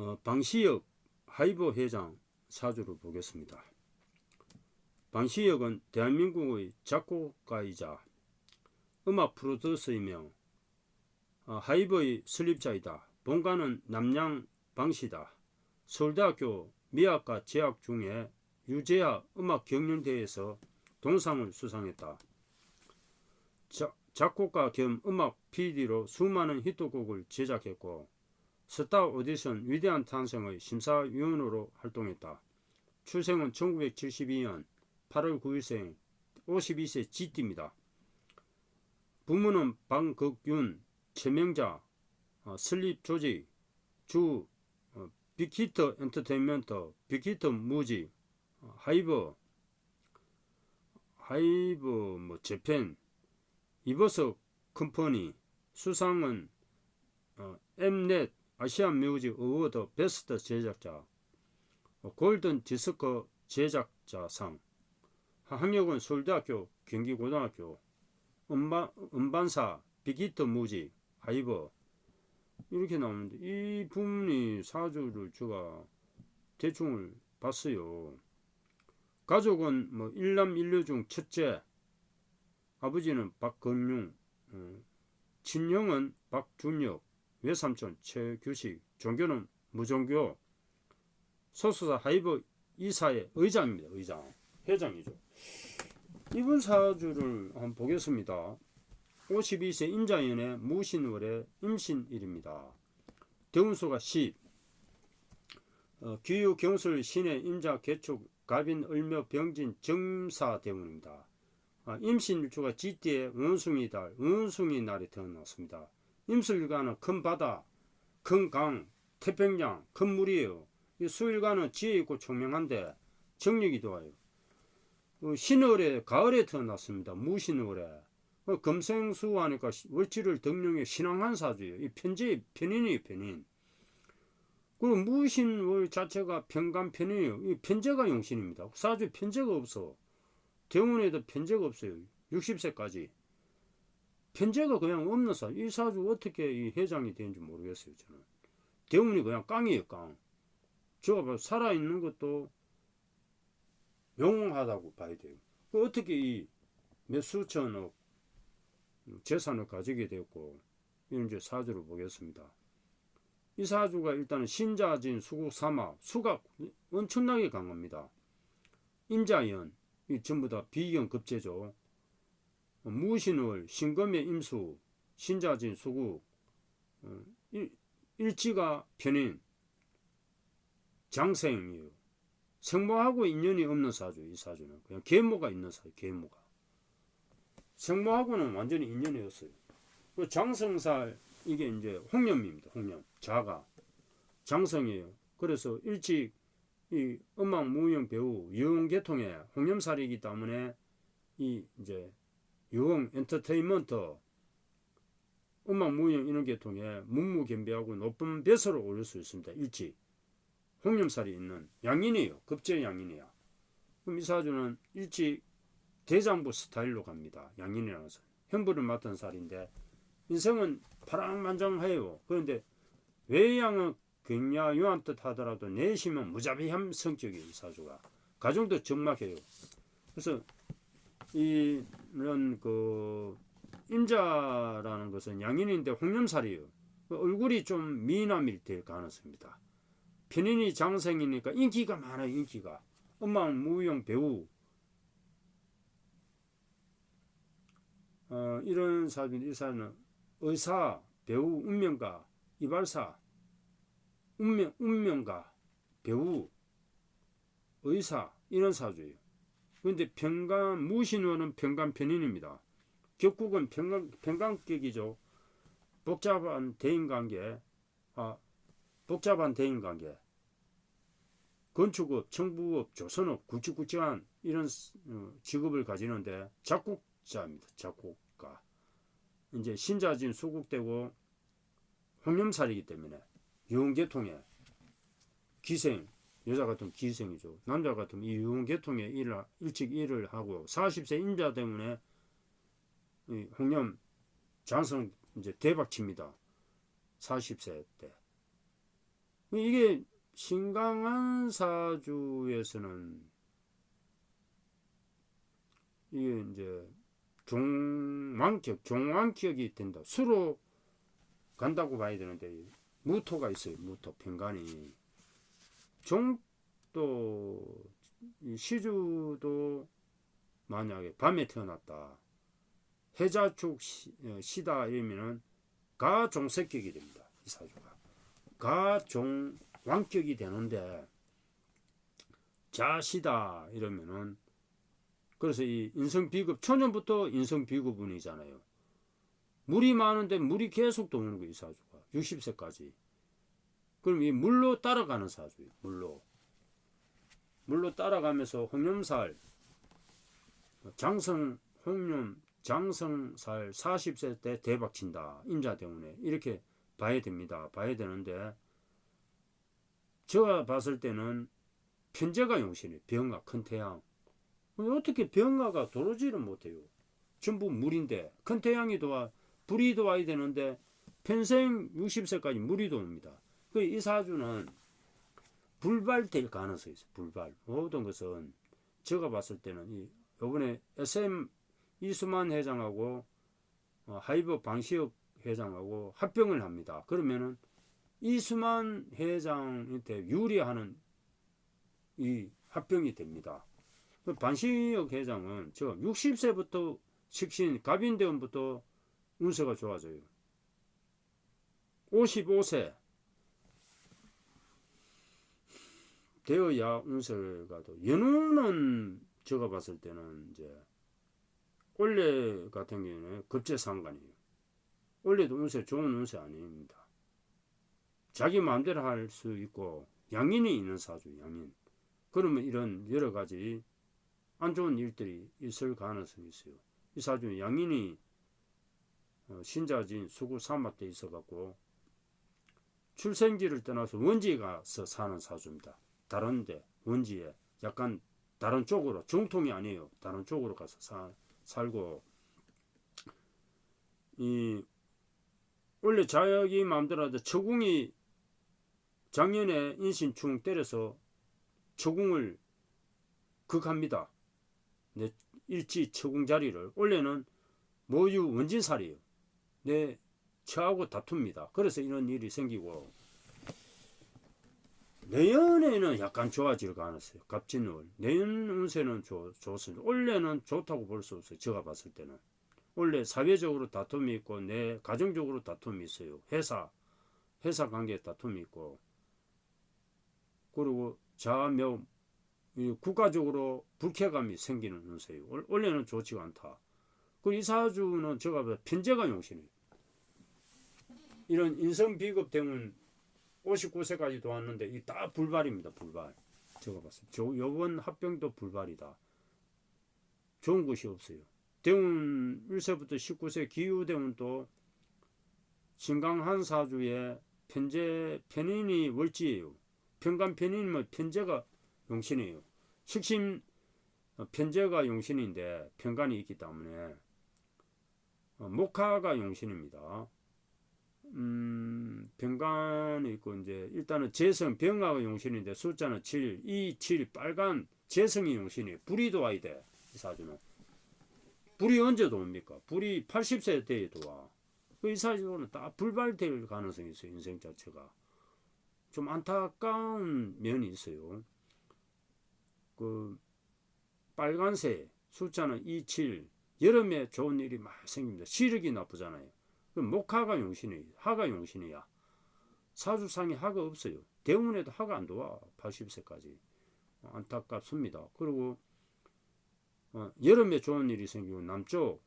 어, 방시혁 하이버 회장 사주를 보겠습니다. 방시혁은 대한민국의 작곡가이자 음악 프로듀서이며 어, 하이버의 설립자이다. 본가는 남양 방시다. 서울대학교 미학과 재학 중에 유재하 음악 경연대회에서 동상을 수상했다. 자, 작곡가 겸 음악 PD로 수많은 히트곡을 제작했고 스타 오디션 위대한 탄생의 심사위원으로 활동했다. 출생은 1972년 8월 9일생 52세 GT입니다. 부모는 방극윤, 최명자, 어, 슬립 조지, 주 어, 빅히터 엔터테인먼트, 빅히터 무지, 어, 하이버, 하이버 뭐 재팬, 이버석 컴퍼니, 수상은 어, 엠넷 아시안 뮤직 어워드 베스트 제작자, 어, 골든 디스크 제작자상, 학력은 서울대학교 경기고등학교, 음반, 음반사 빅히터 무지, 하이버. 이렇게 나오는데 이 부분이 사주를 제가 대충을 봤어요. 가족은 뭐 일남 일녀 중 첫째, 아버지는 박건용, 어, 친형은 박준혁, 외삼촌 최규식, 종교는 무종교, 소수자 하이버 이사의 의장입니다. 의장, 회장이죠. 이분 사주를 한번 보겠습니다. 52세 임자연의 무신월의 임신일입니다. 대운수가 10, 어, 규유 경술 신의 임자 개축 갑인 을묘 병진 정사 대운입니다. 아, 임신일주가 지띠의 원숭이 달, 원숭이 날이 태어났습니다. 임술일가는 큰 바다, 큰 강, 태평양, 큰 물이에요. 이 수일가는 지혜 있고 총명한데 정력이 좋아요. 어, 신월에 가을에 태어났습니다. 무신월에. 어, 금생수 하니까 월치를 덕령에 신앙한 사주예요. 이 편제의 편인이에요, 편인. 그리고 무신월 자체가 편간 편이에요. 이 편제가 용신입니다. 사주에 편제가 없어. 대운에도 편제가 없어요. 60세까지. 편제가 그냥 없는 사주. 이 사주 어떻게 이 회장이 되는지 모르겠어요, 저는. 대운이 그냥 깡이에요, 깡. 저가 살아있는 것도 영웅하다고 봐야 돼요. 그 어떻게 이 몇 수천억 재산을 가지게 되었고, 이제 사주를 보겠습니다. 이 사주가 일단은 신자진 수국 삼화 수가 엄청나게 강합니다. 임자연 이 전부 다 비경 급제죠. 무신월 신금의 임수 신자진 수국 어, 일, 일지가 편인 장생이에요. 생모하고 인연이 없는 사주 이 사주는 그냥 계모가 있는 사주 계모가 생모하고는 완전히 인연이 없어요. 그 장성살 이게 이제 홍념입니다. 홍념 자가 장성이에요. 그래서 일찍 이 음악 무용 배우 유흥 계통의 홍념살이기 때문에 이 이제 유흥 엔터테인먼트 음악 무용 이런 계통에 문무견비하고 높은 배서를 올릴 수 있습니다. 일찍 홍념살이 있는 양인이에요. 급제 양인이야. 그럼 이 사주는 일찍 대장부 스타일로 갑니다. 양인이라서 현부를 맡은 살인데 인생은 파랑만장해요. 그런데 외양은 굉장히 유한 뜻 하더라도 내심은 무자비한 성격이에요. 이 사주가. 가정도 적막해요. 그래서 이런 그 임자라는 것은 양인인데 홍념살이에요. 그 얼굴이 좀 미남일 될 가능성입니다. 편인이 장생이니까 인기가 많아요. 인기가. 음악, 무용, 배우 어, 이런 사주인데 이 사주는 의사, 배우, 운명가, 이발사, 운명, 운명가, 배우, 의사 이런 사주예요. 그런데 평간 무신호는 평간 편인입니다. 격국은 평간 평간격이죠. 복잡한 대인관계, 아 복잡한 대인관계, 건축업, 청부업, 조선업, 굵직굵직한 이런 어, 직업을 가지는데 작곡자입니다. 작곡가. 이제 신자진 수국되고 홍념살이기 때문에 유흥계통에 기생 여자 같은 기생이죠. 남자 같으면 이 유흥계통에 일을 일찍 일을 하고 40세 임자 때문에 이 홍념 장성 이제 대박칩니다. 40세 때. 이게 신강한 사주에서는 이게 이제 종왕격, 종왕격이 된다. 수로 간다고 봐야 되는데 무토가 있어요. 무토 편간이 종도 이 시주도 만약에 밤에 태어났다. 해자축 시, 어, 시다 이러면은 가종석격이 됩니다. 이 사주가 가종 왕격이 되는데 자시다 이러면은 그래서 이 인성 비급 초년부터 인성 비급운이잖아요. 물이 많은데 물이 계속 도는 거이 사주가 60세까지. 그럼 이 물로 따라가는 사주예요. 물로 물로 따라가면서 홍염살 장성 홍염 장성살 40세 때 대박 친다. 임자 때문에 이렇게 봐야 됩니다. 봐야 되는데 제가 봤을 때는 편제가 용신이 병화 큰 태양 어떻게 병화가 도로지를 못해요 전부 물인데 큰 태양이 도와 불이 도와야 되는데 평생 60세까지 물이 도옵니다 그 이 사주는 불발될 가능성이 있어요 불발 모든 것은 제가 봤을 때는 이 요번에 SM 이수만 회장하고 어, 하이버 방시혁 회장하고 합병을 합니다. 그러면은 이수만 회장한테 유리하는 이 합병이 됩니다. 그 반시혁 회장은 저 60세부터 식신 갑인대원부터 운세가 좋아져요. 55세 되어야 운세가 더 연우는 제가 봤을 때는 이제 원래 같은 경우는 급제상관이에요. 원래도 운세 좋은 운세 아닙니다. 자기 마음대로 할 수 있고 양인이 있는 사주 양인. 그러면 이런 여러 가지 안 좋은 일들이 있을 가능성이 있어요. 이 사주는 양인이 어, 신자진 수구 사막대 있어갖고 출생지를 떠나서 원지에 가서 사는 사주입니다. 다른데 원지에 약간 다른 쪽으로 중통이 아니에요. 다른 쪽으로 가서 사, 살고 이 원래 자기 마음대로 하다 처궁이 작년에 인신충 때려서 처궁을 극합니다. 내 일지 처궁 자리를 원래는 모유 원진살이에요. 내 처하고 다툽니다. 그래서 이런 일이 생기고 내년에는 약간 좋아질 가능성이 갑진월 내년 운세는 좋, 좋습니다. 올해는 좋다고 볼 수 없어요. 제가 봤을 때는 원래 사회적으로 다툼이 있고 내 가정적으로 다툼이 있어요. 회사 회사 관계에 다툼이 있고 그리고 자묘 국가적으로 불쾌감이 생기는 운세요. 원래는 좋지가 않다. 그 이 사주는 제가 편제가 용신이에요. 이런 인성 비급 때문 59세까지도 왔는데 이 다 불발입니다. 불발. 제가 봤을 때. 요번 합병도 불발이다. 좋은 것이 없어요. 대운 1세부터 19세 기후대운도 신강한 사주의 편제 편인이 월지예요. 평간 편인이면 편제가 용신이에요. 식심 어, 편제가 용신인데 편간이 있기 때문에 어, 목화가 용신입니다. 음, 병간이 있고 이제 일단은 재성 병화가 용신인데 숫자는 7, 2, 7 빨간 재성이 용신이 불이 도와야 돼. 이 사주는. 불이 언제 도옵니까? 불이 80세 때에 도와. 그이 사주는 다 불발될 가능성이 있어요. 인생 자체가. 좀 안타까운 면이 있어요. 그 빨간색 숫자는 2, 7 여름에 좋은 일이 많이 생깁니다. 시력이 나쁘잖아요. 목화가 용신이에요. 하가 용신이야. 사주상에 하가 없어요. 대운에도 하가 안 도와. 80세까지. 안타깝습니다. 그리고 어, 여름에 좋은 일이 생기고 남쪽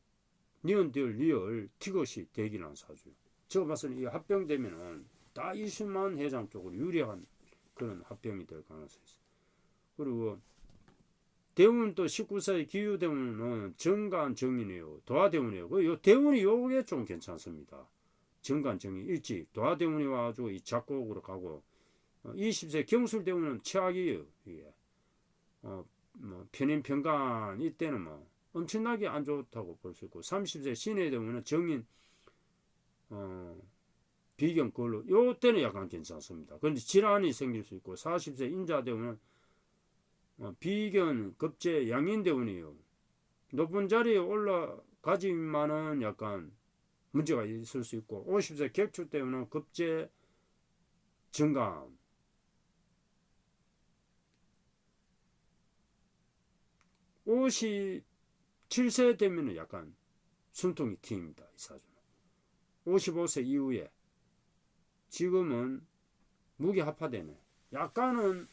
니언들 리얼 티것이 대기란 사주. 제가 봤을 때 이 합병되면은 다 이순만 회장 쪽으로 유리한 그런 합병이 될 가능성이 있어요. 그리고 대운 또 19세의 기후대운은 정관 정인이에요. 도화대운이에요. 그 대운이 요게 좀 괜찮습니다. 정관 정인 일찍 도화대운이 와가지고 이 작곡으로 가고 20세 어, 경술대운은 최악이에요. 이게 어, 뭐 편인 평간 이때는 뭐 엄청나게 안 좋다고 볼 수 있고 30세 신의 대운은 정인 어, 비경 걸로 요 때는 약간 괜찮습니다. 그런데 질환이 생길 수 있고 40세 인자 대운은 어, 비견 급제 양인대운이에요. 높은 자리에 올라가지만은 약간 문제가 있을 수 있고 50세 격추 때문에 급제 증감 57세 되면은 약간 숨통이 트입니다. 이 사주는 55세 이후에 지금은 무게 합화되네. 약간은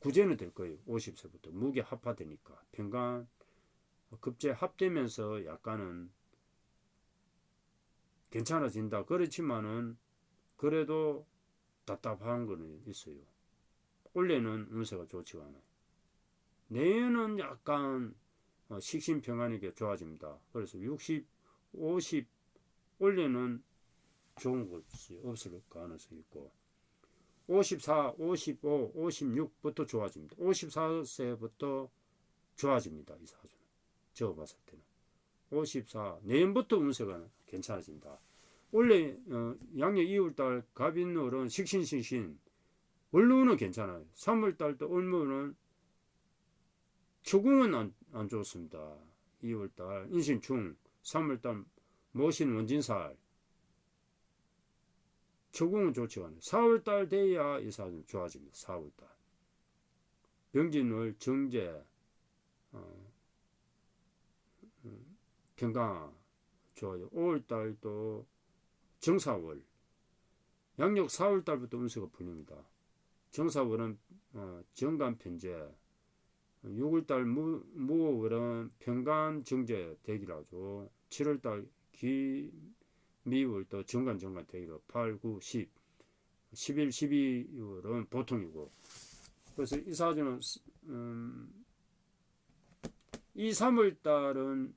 구제는 될 거예요. 50세부터 무게 합화되니까 평간 급제 합되면서 약간은 괜찮아진다. 그렇지만은 그래도 답답한 거는 있어요. 올해는 운세가 좋지가 않아요. 내년은 약간 어, 식신 평안하게 좋아집니다. 그래서 60, 50 올해는 좋은 것이 없을 가능성이 있고 54, 55, 56부터 좋아집니다. 54세부터 좋아집니다. 이 사주는. 제가 봤을 때는. 54, 내년부터 운세가 괜찮아진다. 원래 어, 양력 2월달 갑인월은 식신신신 원로는 괜찮아요. 3월달도 을무는 초궁은 안, 안 좋습니다. 2월달 인신충 3월달 모신 원진살 초궁은 좋지 않아요. 4월달 돼야 이 사주는 좋아집니다. 4월달 병진월 정제 어, 음, 평강 좋아요. 5월달도 정사월 양력 4월달부터 운세가 풀립니다. 정사월은 어, 정간 편제 6월달 무, 무월은 평간 정제 대기라죠. 7월달 기 미월도 정간 정간 대기로 8, 9, 10 11, 12월은 보통이고 그래서 이 사주는 음, 2, 3월달은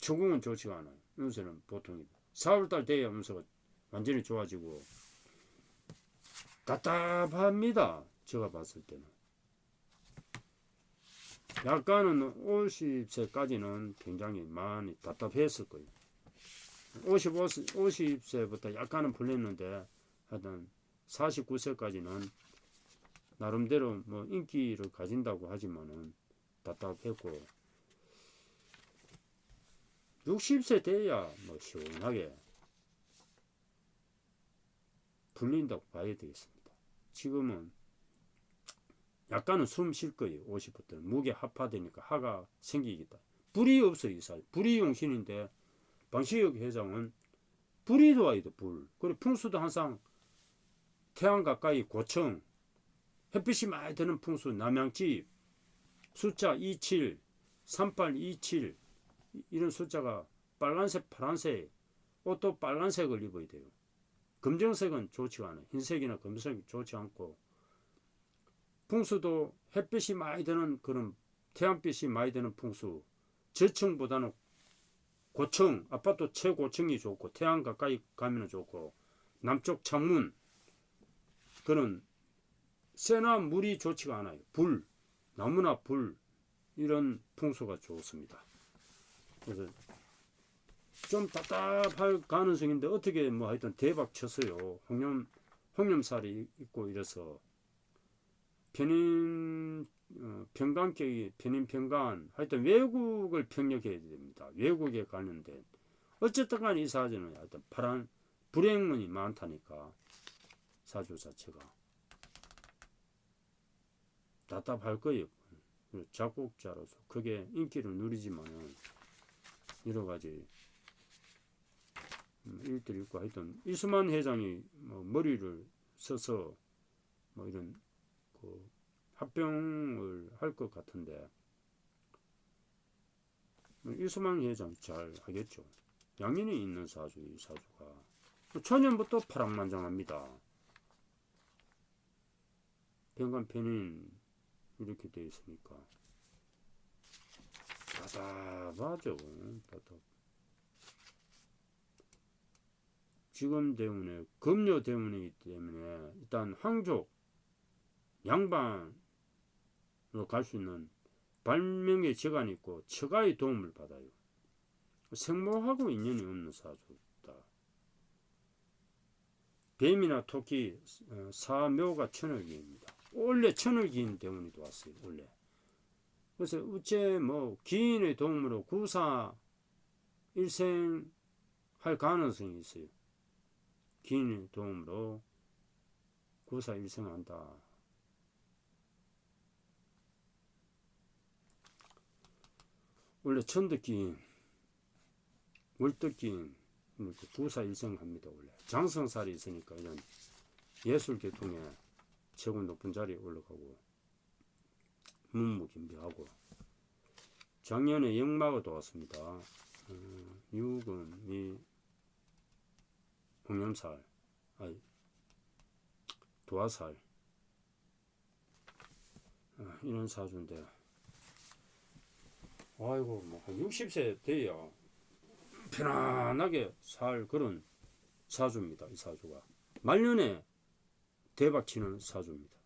초궁은 좋지가 않아요. 운세는 보통이고 4월달 돼야 운세가 완전히 좋아지고 답답합니다. 제가 봤을 때는 약간은 50세까지는 굉장히 많이 답답했을 거예요. 55, 50세부터 약간은 풀렸는데 하여튼 49세까지는 나름대로 뭐 인기를 가진다고 하지만은 답답했고 60세 돼야 뭐 시원하게 풀린다고 봐야 되겠습니다. 지금은 약간은 숨 쉴 거예요. 50부터는 무게 합화되니까 하가 생기겠다. 불이 없어요. 이 사람. 불이 용신인데 방시혁 회장은 불이 좋아야 돼. 불. 그리고 풍수도 항상 태양 가까이 고청 햇빛이 많이 드는 풍수 남양집 숫자 27 3827 이런 숫자가 빨간색 파란색 옷도 빨간색을 입어야 돼요. 검정색은 좋지가 않아요. 흰색이나 검정색이 좋지 않고 풍수도 햇빛이 많이 드는 그런 태양빛이 많이 드는 풍수 저층보다는 고층 아파트 최고층이 좋고 태양 가까이 가면 좋고 남쪽 창문 그런 새나 물이 좋지가 않아요. 불 나무나 불 이런 풍수가 좋습니다. 그래서 좀 답답할 가능성인데 어떻게 뭐 하여튼 대박 쳤어요. 홍염 홍염살이 있고 이래서 편인 어, 평강격이 편인 평강 하여튼 외국을 평력해야 됩니다. 외국에 가는데 어쨌든 간에 이 사주는 하여튼 파란 불행문이 많다니까 사주 자체가 답답할 거예요. 작곡자로서 그게 인기를 누리지만은 여러 가지 음, 일들이 있고 하여튼 이수만 회장이 뭐 머리를 써서 뭐 이런 그 합병을 할 것 같은데 뭐 이수만 회장 잘 하겠죠. 양인이 있는 사주 이 사주가 초년부터 파랑만장합니다. 병간 편인 이렇게 되어 있으니까 답답하죠. 답답. 지금 때문에 금요 때문이기 때문에 일단 황족 양반으로 갈 수 있는 발명의 재간이 있고 처가의 도움을 받아요. 생모하고 인연이 없는 사주다. 뱀이나 토끼 어, 사묘가 천을기입니다. 원래 천을기인 때문에도 왔어요. 원래. 그래서 우째 뭐 기인의 도움으로 구사 일생 할 가능성이 있어요. 기인의 도움으로 구사 일생한다. 원래 천득기인, 월득기인, 뭐 이렇게 구사 일생합니다. 원래 장성살이 있으니까 이런 예술 계통에 최고 높은 자리에 올라가고 문무김비하고 작년에 영마가 도왔습니다. 어, 유금이 홍염살, 아니 도화살 어, 이런 사주인데 아이고 뭐 한 60세 돼야 편안하게 살 그런 사주입니다. 이 사주가 말년에 대박치는 사주입니다.